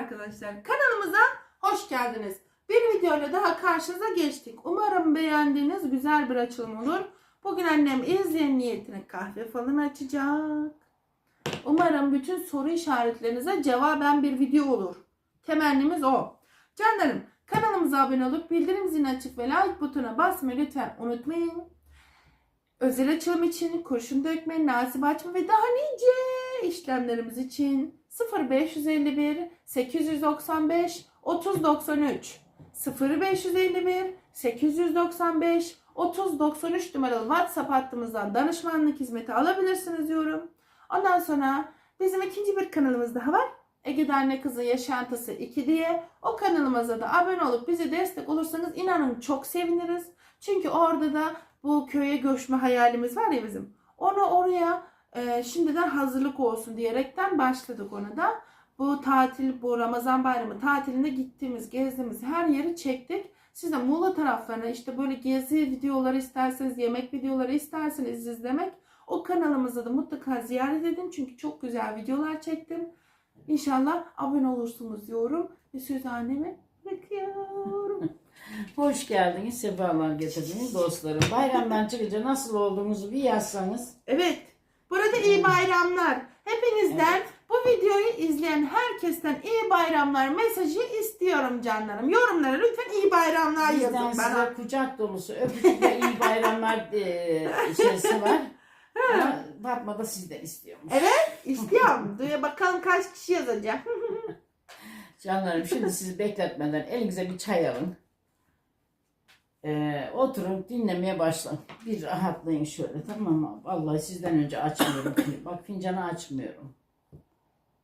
arkadaşlar kanalımıza hoş geldiniz. Bir videoyla daha karşınıza geçtik. Umarım beğendiğiniz güzel bir açılım olur. Bugün annem izleyen niyetine kahve falan açacak. Umarım bütün soru işaretlerinize cevaben bir video olur. Temennimiz o. Canlarım kanalımıza abone olup bildirim zilini açık ve like butonuna basmayı lütfen unutmayın. Özel açılım için kurşun dökme, nasip açma ve daha nice işlemlerimiz için 0551 895 3093 0551 895 3093 numaralı WhatsApp hattımızdan danışmanlık hizmeti alabilirsiniz diyorum. Ondan sonra bizim ikinci bir kanalımız daha var. Ege Dernek Kızı Yaşantısı 2 diye. O kanalımıza da abone olup bize destek olursanız inanın çok seviniriz. Çünkü orada da bu köye göçme hayalimiz var ya bizim. Onu oraya e, şimdiden hazırlık olsun diyerekten başladık ona da. Bu tatil, bu Ramazan bayramı tatilinde gittiğimiz, gezdiğimiz her yeri çektik. Siz de Muğla taraflarına işte böyle gezi videoları isterseniz, yemek videoları isterseniz izlemek o kanalımızda da mutlaka ziyaret edin. Çünkü çok güzel videolar çektim. İnşallah abone olursunuz diyorum. Ve söz anneme bırakıyorum. Hoş geldiniz, sefalar getirdiniz dostlarım. Bayramdan çıkınca nasıl olduğunuzu bir yazsanız. Evet. Burada iyi bayramlar. Hepinizden bu videoyu izleyen herkesten iyi bayramlar mesajı istiyorum canlarım. Yorumlara lütfen iyi bayramlar Bizden yazın size bana. kucak dolusu öpücük ve iyi bayramlar e, şeysi var. Ama Fatma da sizden istiyormuş. Evet istiyorum. Duya bakalım kaç kişi yazacak. Canlarım şimdi sizi bekletmeden elinize bir çay alın. Ee, oturun dinlemeye başlayın. Bir rahatlayın şöyle tamam mı? Vallahi sizden önce açmıyorum. Bak fincanı açmıyorum.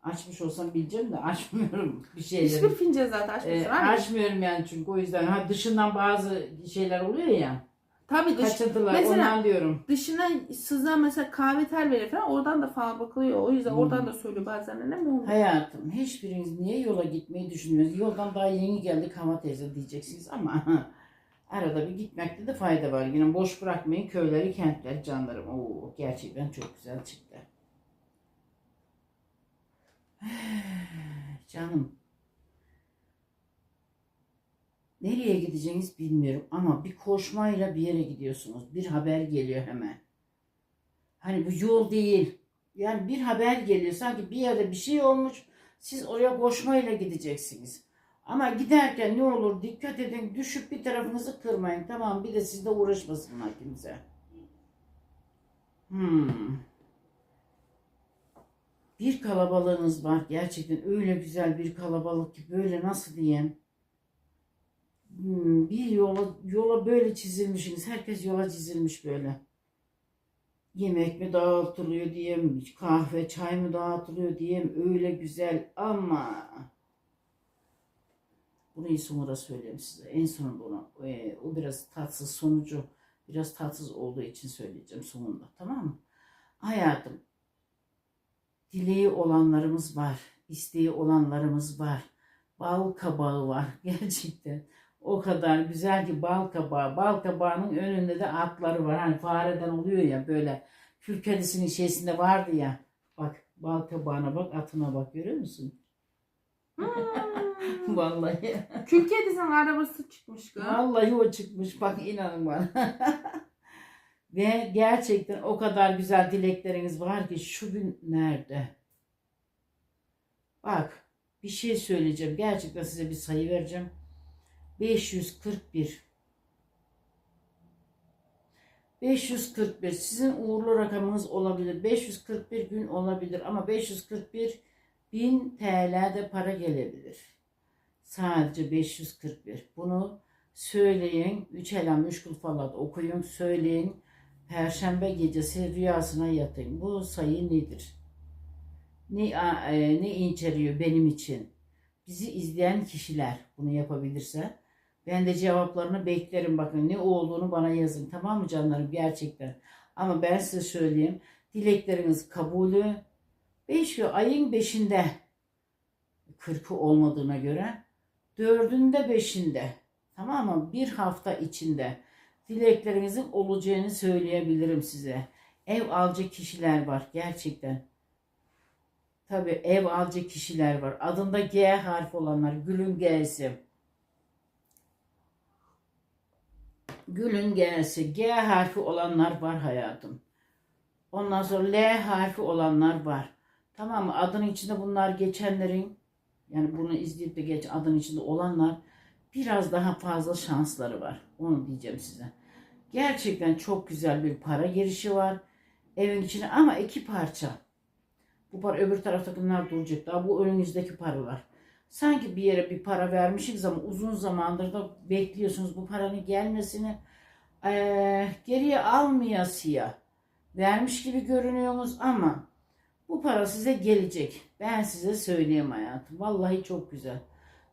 Açmış olsam bileceğim de açmıyorum bir şeyleri. Hiçbir fincan zaten. Ee, anne. açmıyorum yani çünkü o yüzden. Ha, dışından bazı şeyler oluyor ya. Tabii dış, Kaçırdılar mesela- ondan diyorum. dışına sızan mesela kahve tel verir falan oradan da falan bakılıyor. O yüzden Hmm. oradan da söylüyor bazen annem onu. Hayatım hiçbiriniz niye yola gitmeyi düşünmüyorsunuz? Yoldan daha yeni geldik Hava teyze diyeceksiniz ama arada bir gitmekte de fayda var. Yine boş bırakmayın köyleri kentler canlarım. Oo, gerçekten çok güzel çıktı. Canım. Nereye gideceğiniz bilmiyorum ama bir koşmayla bir yere gidiyorsunuz. Bir haber geliyor hemen. Hani bu yol değil. Yani bir haber geliyor sanki bir yerde bir şey olmuş. Siz oraya koşmayla gideceksiniz. Ama giderken ne olur dikkat edin düşüp bir tarafınızı kırmayın. Tamam bir de sizle uğraşmasınlar kimse. Hmm. Bir kalabalığınız var. Gerçekten öyle güzel bir kalabalık ki böyle nasıl diyeyim. Hmm, bir yola, yola böyle çizilmişsiniz. Herkes yola çizilmiş böyle. Yemek mi dağıtılıyor diyeyim, kahve, çay mı dağıtılıyor diyeyim. Öyle güzel ama bunu sonra söyleyeyim size. En sonunda onu, e, o biraz tatsız sonucu biraz tatsız olduğu için söyleyeceğim sonunda. Tamam mı? Hayatım dileği olanlarımız var. isteği olanlarımız var. Bal kabağı var gerçekten. O kadar güzel ki bal kabağı. Bal kabağının önünde de atları var. Hani fareden oluyor ya böyle. Kül kedisinin içerisinde vardı ya. Bak bal kabağına bak atına bak görüyor musun? Hmm. Vallahi. Kül kedisinin arabası çıkmış kız. Vallahi o çıkmış bak inanın bana. Ve gerçekten o kadar güzel dilekleriniz var ki şu gün nerede? Bak bir şey söyleyeceğim. Gerçekten size bir sayı vereceğim. 541. 541 sizin uğurlu rakamınız olabilir. 541 gün olabilir ama 541 bin TL'de para gelebilir. Sadece 541. Bunu söyleyin. Üç elem, üç kul falan okuyun. Söyleyin. Perşembe gecesi rüyasına yatın. Bu sayı nedir? Ne, e, ne inceliyor benim için? Bizi izleyen kişiler bunu yapabilirse ben de cevaplarını beklerim. Bakın ne olduğunu bana yazın. Tamam mı canlarım? Gerçekten. Ama ben size söyleyeyim. Dilekleriniz kabulü 5 ayın 5'inde 40'ı olmadığına göre dördünde beşinde tamam mı? Bir hafta içinde dileklerinizin olacağını söyleyebilirim size. Ev alacak kişiler var gerçekten. tabii ev alacak kişiler var. Adında G harfi olanlar. Gül'ün G'si. Gül'ün G'si. G harfi olanlar var hayatım. Ondan sonra L harfi olanlar var. Tamam mı? Adının içinde bunlar geçenlerin yani bunu izleyip de geç adının içinde olanlar biraz daha fazla şansları var. Onu diyeceğim size. Gerçekten çok güzel bir para girişi var. Evin içine ama iki parça. Bu para öbür taraftakiler duracak. Daha bu önünüzdeki paralar. Sanki bir yere bir para vermişsiniz ama uzun zamandır da bekliyorsunuz bu paranın gelmesini. Eee, geriye almayasıya vermiş gibi görünüyorsunuz ama bu para size gelecek. Ben size söyleyeyim hayatım. Vallahi çok güzel.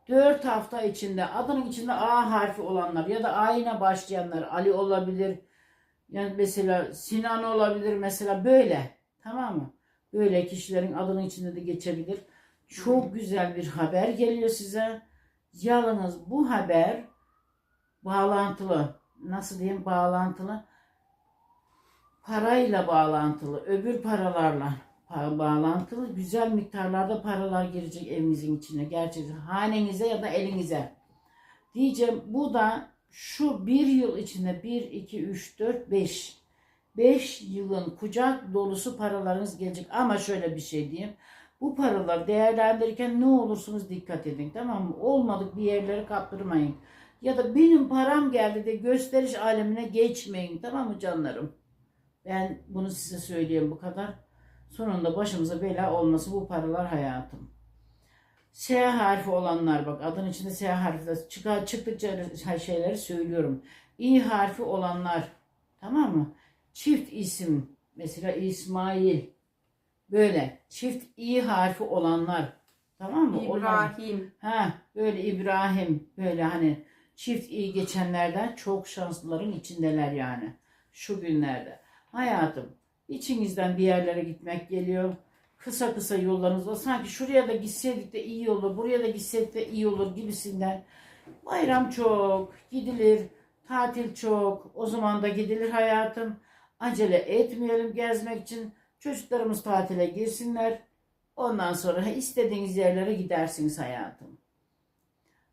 4 hafta içinde adının içinde A harfi olanlar ya da A ile başlayanlar Ali olabilir. Yani mesela Sinan olabilir mesela böyle. Tamam mı? Böyle kişilerin adının içinde de geçebilir. Çok güzel bir haber geliyor size. Yalnız bu haber bağlantılı. Nasıl diyeyim bağlantılı? Parayla bağlantılı. Öbür paralarla pa- bağlantılı. Güzel miktarlarda paralar girecek evinizin içine. Gerçekten hanenize ya da elinize. Diyeceğim bu da şu bir yıl içinde 1, 2, 3, 4, 5. 5 yılın kucak dolusu paralarınız gelecek. Ama şöyle bir şey diyeyim. Bu paralar değerlendirirken ne olursunuz dikkat edin tamam mı? Olmadık bir yerlere kaptırmayın. Ya da benim param geldi de gösteriş alemine geçmeyin tamam mı canlarım? Ben bunu size söyleyeyim bu kadar. Sonunda başımıza bela olması bu paralar hayatım. S harfi olanlar bak adın içinde S harfi de çıkar, çıktıkça şeyleri söylüyorum. İ harfi olanlar tamam mı? Çift isim mesela İsmail böyle çift İ harfi olanlar tamam mı? İbrahim. Ha böyle İbrahim böyle hani çift iyi geçenlerden çok şanslıların içindeler yani şu günlerde. Hayatım içinizden bir yerlere gitmek geliyor. Kısa kısa yollarınızda sanki şuraya da gitseydik de iyi olur, buraya da gitseydik de iyi olur gibisinden. Bayram çok, gidilir, tatil çok, o zaman da gidilir hayatım. Acele etmeyelim gezmek için. Çocuklarımız tatile girsinler. Ondan sonra istediğiniz yerlere gidersiniz hayatım.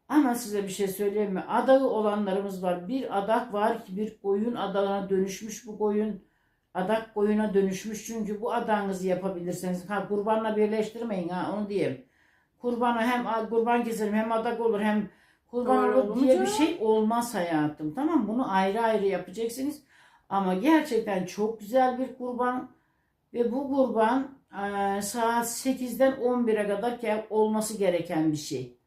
Ama size bir şey söyleyeyim mi? Adağı olanlarımız var. Bir adak var ki bir koyun adağına dönüşmüş bu koyun. Adak koyuna dönüşmüş çünkü bu adağınızı yapabilirsiniz. Ha kurbanla birleştirmeyin ha onu diyeyim. Kurbanı hem kurban keserim hem adak olur hem kurban olur diye bir canım? şey olmaz hayatım. Tamam? Bunu ayrı ayrı yapacaksınız. Ama gerçekten çok güzel bir kurban. Ve bu kurban eee, saat 8'den 11'e kadar ke- olması gereken bir şey.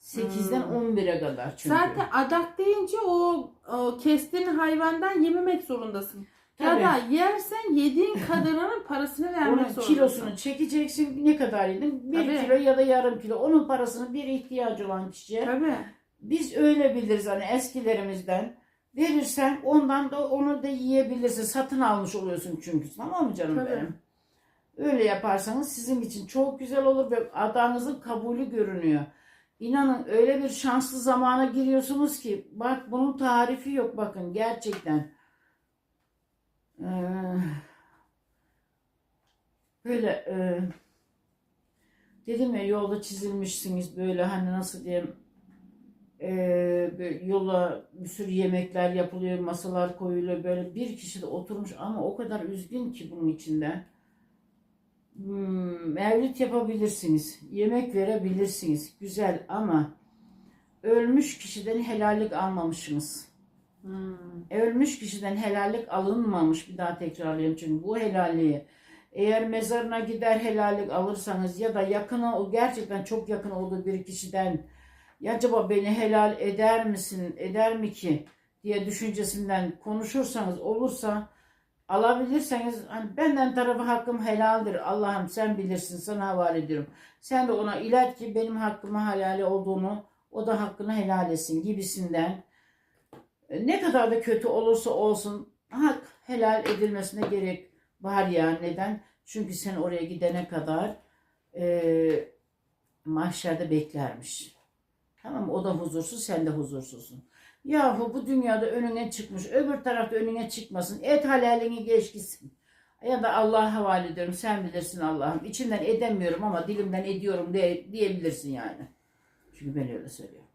8'den Hmm. 11'e kadar çünkü. Zaten adak deyince o, o kestiğin hayvandan yememek zorundasın. Ya da yersen yediğin kadarının parasını vermek Onun zorundasın. kilosunu çekeceksin. Ne kadar yedin? Bir Tabii. kilo ya da yarım kilo. Onun parasını bir ihtiyacı olan kişiye. Tabii. Biz öyle biliriz hani eskilerimizden. Verirsen ondan da onu da yiyebilirsin. Satın almış oluyorsun çünkü. Tamam mı canım Tabii. benim? Öyle yaparsanız sizin için çok güzel olur ve adanızın kabulü görünüyor. İnanın öyle bir şanslı zamana giriyorsunuz ki bak bunun tarifi yok bakın gerçekten. Ee, böyle e, dedim ya yolda çizilmişsiniz böyle hani nasıl diyeyim e, yola bir sürü yemekler yapılıyor masalar koyuluyor böyle bir kişi de oturmuş ama o kadar üzgün ki bunun içinde. Hmm, mevlüt yapabilirsiniz. Yemek verebilirsiniz. Güzel ama ölmüş kişiden helallik almamışsınız. Hmm. Ölmüş kişiden helallik alınmamış. Bir daha tekrarlayayım çünkü bu helalliği eğer mezarına gider helallik alırsanız ya da yakını o gerçekten çok yakın olduğu bir kişiden ya acaba beni helal eder misin eder mi ki diye düşüncesinden konuşursanız olursa alabilirseniz hani benden tarafı hakkım helaldir Allah'ım sen bilirsin sana havale ediyorum. Sen de ona ilet ki benim hakkıma helali olduğunu o da hakkını helal etsin gibisinden e, ne kadar da kötü olursa olsun hak helal edilmesine gerek var ya neden? Çünkü sen oraya gidene kadar e, mahşerde beklermiş. Tamam? O da huzursuz, sen de huzursuzsun. Yahu bu dünyada önüne çıkmış, öbür tarafta önüne çıkmasın. Et halalini geç gitsin. Ya da Allah'a havale ediyorum. Sen bilirsin Allah'ım. İçimden edemiyorum ama dilimden ediyorum de, diyebilirsin yani. Çünkü ben öyle söylüyorum.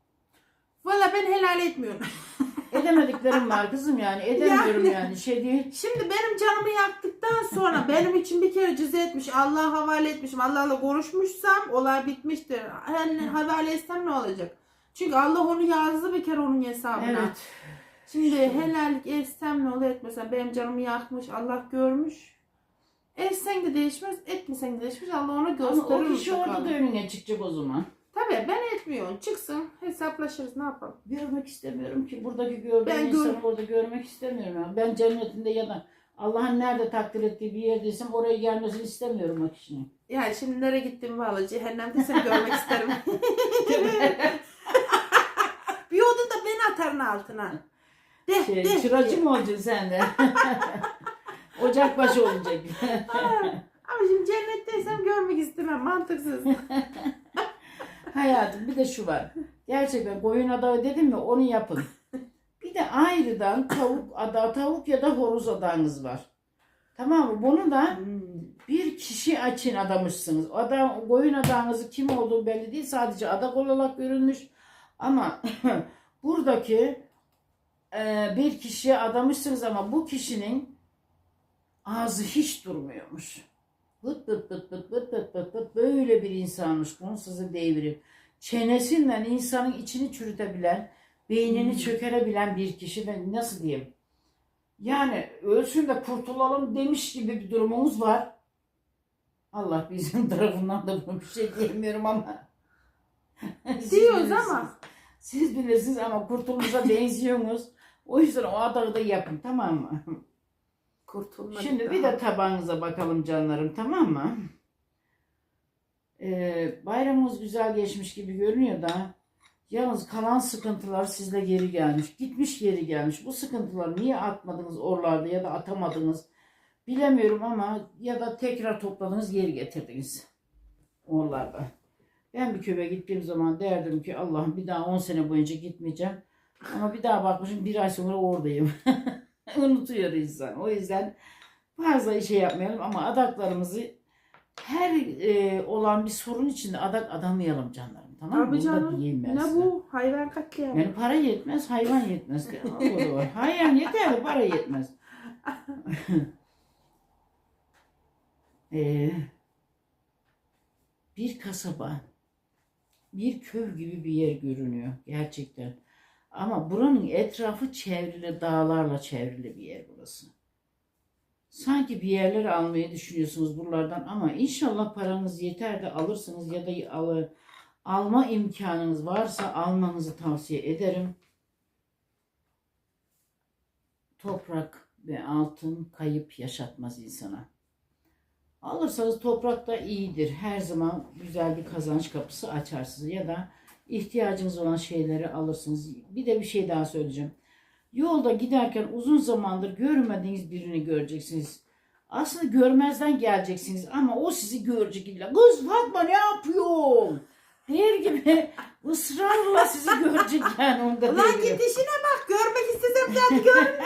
Valla ben helal etmiyorum. Edemediklerim var kızım yani. Edemiyorum Yani- yani. Şey değil. Şimdi benim canımı yaktıktan sonra benim için bir kere cüze etmiş, Allah'a havale etmişim, Allah'la konuşmuşsam olay bitmiştir. Yani havale etsem ne olacak? Çünkü Allah onu yazdı bir kere onun hesabına. Evet. Şimdi helallik etsem ne olur etmesem benim canımı yakmış, Allah görmüş. Etsen de değişmez, etmesen de değişmez. Allah ona Ama gösterir. o kişi mutlaka. orada da önüne çıkacak o zaman. Tabii ben etmiyorum. Çıksın hesaplaşırız ne yapalım. Görmek istemiyorum ki buradaki gördüğüm Ben insanı gör- orada görmek istemiyorum. Yani. Ben cennetinde ya da Allah'ın nerede takdir ettiği bir yerdeysem oraya gelmesini istemiyorum o kişinin. Yani şimdi nereye gittim valla cehennemde seni görmek isterim. bir odun da beni atarın altına. De, Şey, de. çıracı mı olacaksın sen de? Ocakbaşı olacak. Ama şimdi cennetteysem görmek istemem. Mantıksız. Hayatım bir de şu var. Gerçekten koyun adağı dedim mi onu yapın. Bir de ayrıdan tavuk adağı, tavuk ya da horoz adağınız var. Tamam mı? Bunu da bir kişi için adamışsınız. Adam, koyun adağınızı kim olduğu belli değil. Sadece adak olarak görülmüş. Ama buradaki e, bir kişiye adamışsınız ama bu kişinin ağzı hiç durmuyormuş. Vıt vıt vıt vıt vıt vıt vıt vıt böyle bir insanmış. Bunu size devirir. Çenesinden insanın içini çürütebilen, beynini hmm. çökerebilen bir kişi ben nasıl diyeyim? Yani ölsün de kurtulalım demiş gibi bir durumumuz var. Allah bizim tarafından da bunu bir şey diyemiyorum ama. Diyoruz ama. Siz bilirsiniz ama kurtulumuza benziyorsunuz. O yüzden o adağı da yapın tamam mı? Kurtulmadık Şimdi bir daha. de tabağınıza bakalım canlarım tamam mı? Ee, bayramımız güzel geçmiş gibi görünüyor da yalnız kalan sıkıntılar sizle geri gelmiş. Gitmiş geri gelmiş. Bu sıkıntıları niye atmadınız oralarda ya da atamadınız bilemiyorum ama ya da tekrar topladınız geri getirdiniz oralarda. Ben bir köye gittiğim zaman derdim ki Allah'ım bir daha 10 sene boyunca gitmeyeceğim. Ama bir daha bakmışım bir ay sonra oradayım. Unutuyor insan. O yüzden fazla şey yapmayalım ama adaklarımızı her e, olan bir sorun içinde adak adamayalım canlarım. Tamam mı? Tabii Bunu da canım. diyeyim ben Ne size. bu? Hayvan katliamı. Yani para yetmez, hayvan yetmez. Var. Hayvan yeter para yetmez. Ee, bir kasaba, bir köy gibi bir yer görünüyor gerçekten. Ama buranın etrafı çevrili, dağlarla çevrili bir yer burası. Sanki bir yerler almayı düşünüyorsunuz buralardan ama inşallah paranız yeter de alırsınız ya da al, alma imkanınız varsa almanızı tavsiye ederim. Toprak ve altın kayıp yaşatmaz insana. Alırsanız toprak da iyidir. Her zaman güzel bir kazanç kapısı açar size ya da ihtiyacınız olan şeyleri alırsınız. Bir de bir şey daha söyleyeceğim. Yolda giderken uzun zamandır görmediğiniz birini göreceksiniz. Aslında görmezden geleceksiniz ama o sizi görecek illa. Kız Fatma ne yapıyorsun? Der gibi ısrarla sizi görecek yani onda Lan değil. git işine bak. Görmek istesem zaten gör.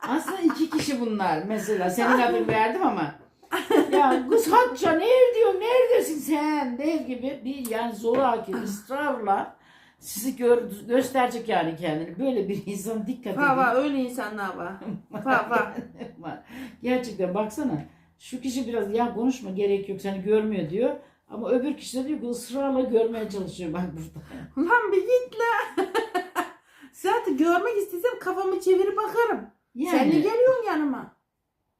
Aslında iki kişi bunlar mesela. Senin adını verdim ama. Ya kız Hatça neredesin sen der gibi bir yani zoraki ısrarla sizi gör, gösterecek yani kendini. Böyle bir insan dikkat edin. Va va öyle insanlar var. Va va. Var. Gerçekten baksana. Şu kişi biraz ya konuşma gerek yok seni görmüyor diyor. Ama öbür kişi de diyor ki ısrarla görmeye çalışıyor bak burada. Lan bir git la. Zaten görmek istesem kafamı çevirip bakarım. Sen de geliyorsun yanıma.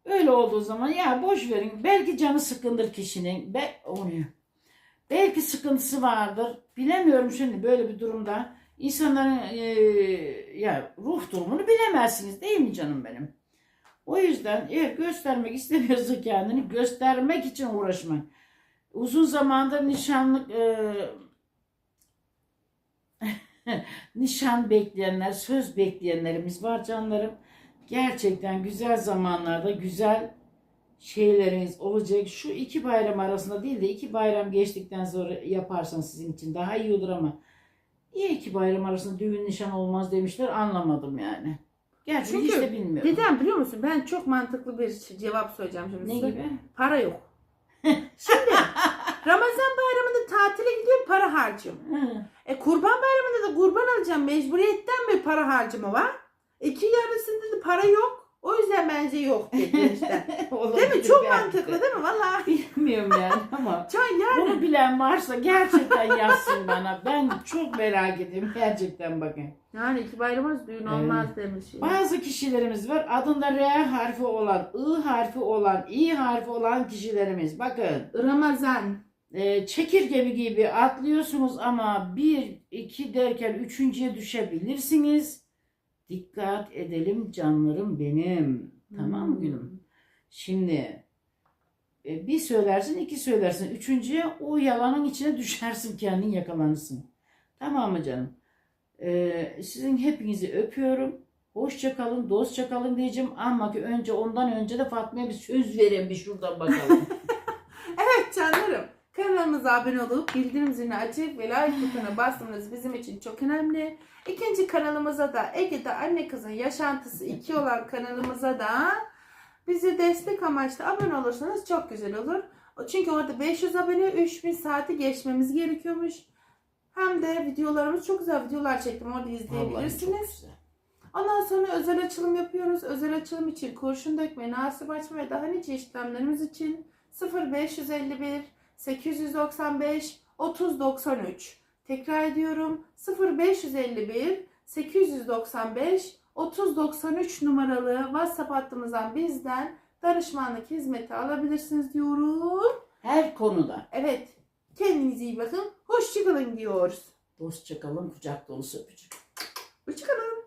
Öyle olduğu zaman ya boş verin. Belki canı sıkındır kişinin. Be onu. Belki sıkıntısı vardır. Bilemiyorum şimdi böyle bir durumda. insanların eee, ya ruh durumunu bilemezsiniz değil mi canım benim? O yüzden eğer göstermek istemiyorsa kendini göstermek için uğraşmayın. Uzun zamandır nişanlık eee, nişan bekleyenler, söz bekleyenlerimiz var canlarım gerçekten güzel zamanlarda güzel şeyleriniz olacak. Şu iki bayram arasında değil de iki bayram geçtikten sonra yaparsan sizin için daha iyi olur ama niye iki bayram arasında düğün nişan olmaz demişler anlamadım yani. Gerçi Çünkü hiç de bilmiyorum. Neden biliyor musun? Ben çok mantıklı bir cevap söyleyeceğim şimdi Ne size. gibi? Para yok. Şimdi Ramazan bayramında tatile gidiyorum para harcıyorum. Hı. E kurban bayramında da kurban alacağım. Mecburiyetten bir para harcama var. İki yarısında da para yok. O yüzden bence yok dedi işte. Değil mi? Çok belki mantıklı de. değil mi? Valla. Bilmiyorum yani ama Can yani. bunu bilen varsa gerçekten yazsın bana. Ben çok merak ediyorum gerçekten bakın. Yani iki bayramımız düğün olmaz demiş. Bazı kişilerimiz var adında R harfi olan, I harfi olan, İ harfi olan kişilerimiz. Bakın Ramazan. e, çekirge gibi atlıyorsunuz ama bir, iki derken üçüncüye düşebilirsiniz. Dikkat edelim canlarım benim. Tamam mı gülüm? Şimdi e, bir söylersin, iki söylersin. Üçüncüye o yalanın içine düşersin, kendin yakalanırsın. Tamam mı canım? E, sizin hepinizi öpüyorum. Hoşça kalın, dostça kalın diyeceğim ama ki önce ondan önce de Fatma'ya bir söz vereyim bir şuradan bakalım. Evet canlarım. Kanalımıza abone olup bildirim zilini açıp ve like butonuna basmanız bizim için çok önemli. İkinci kanalımıza da Ege'de anne kızın yaşantısı 2 olan kanalımıza da bize destek amaçlı abone olursanız çok güzel olur. Çünkü orada 500 abone 3000 saati geçmemiz gerekiyormuş. Hem de videolarımız çok güzel videolar çektim orada izleyebilirsiniz. Ondan sonra özel açılım yapıyoruz. Özel açılım için kurşun dökme, nasip açma ve daha nice işlemlerimiz için 0551 895 3093. Tekrar ediyorum 0551 895 3093 numaralı WhatsApp hattımızdan bizden danışmanlık hizmeti alabilirsiniz diyorum. Her konuda Evet kendinize iyi bakın. Hoşçakalın diyoruz. dostça kalın, kucak dolusu öpücük. Hoşçakalın.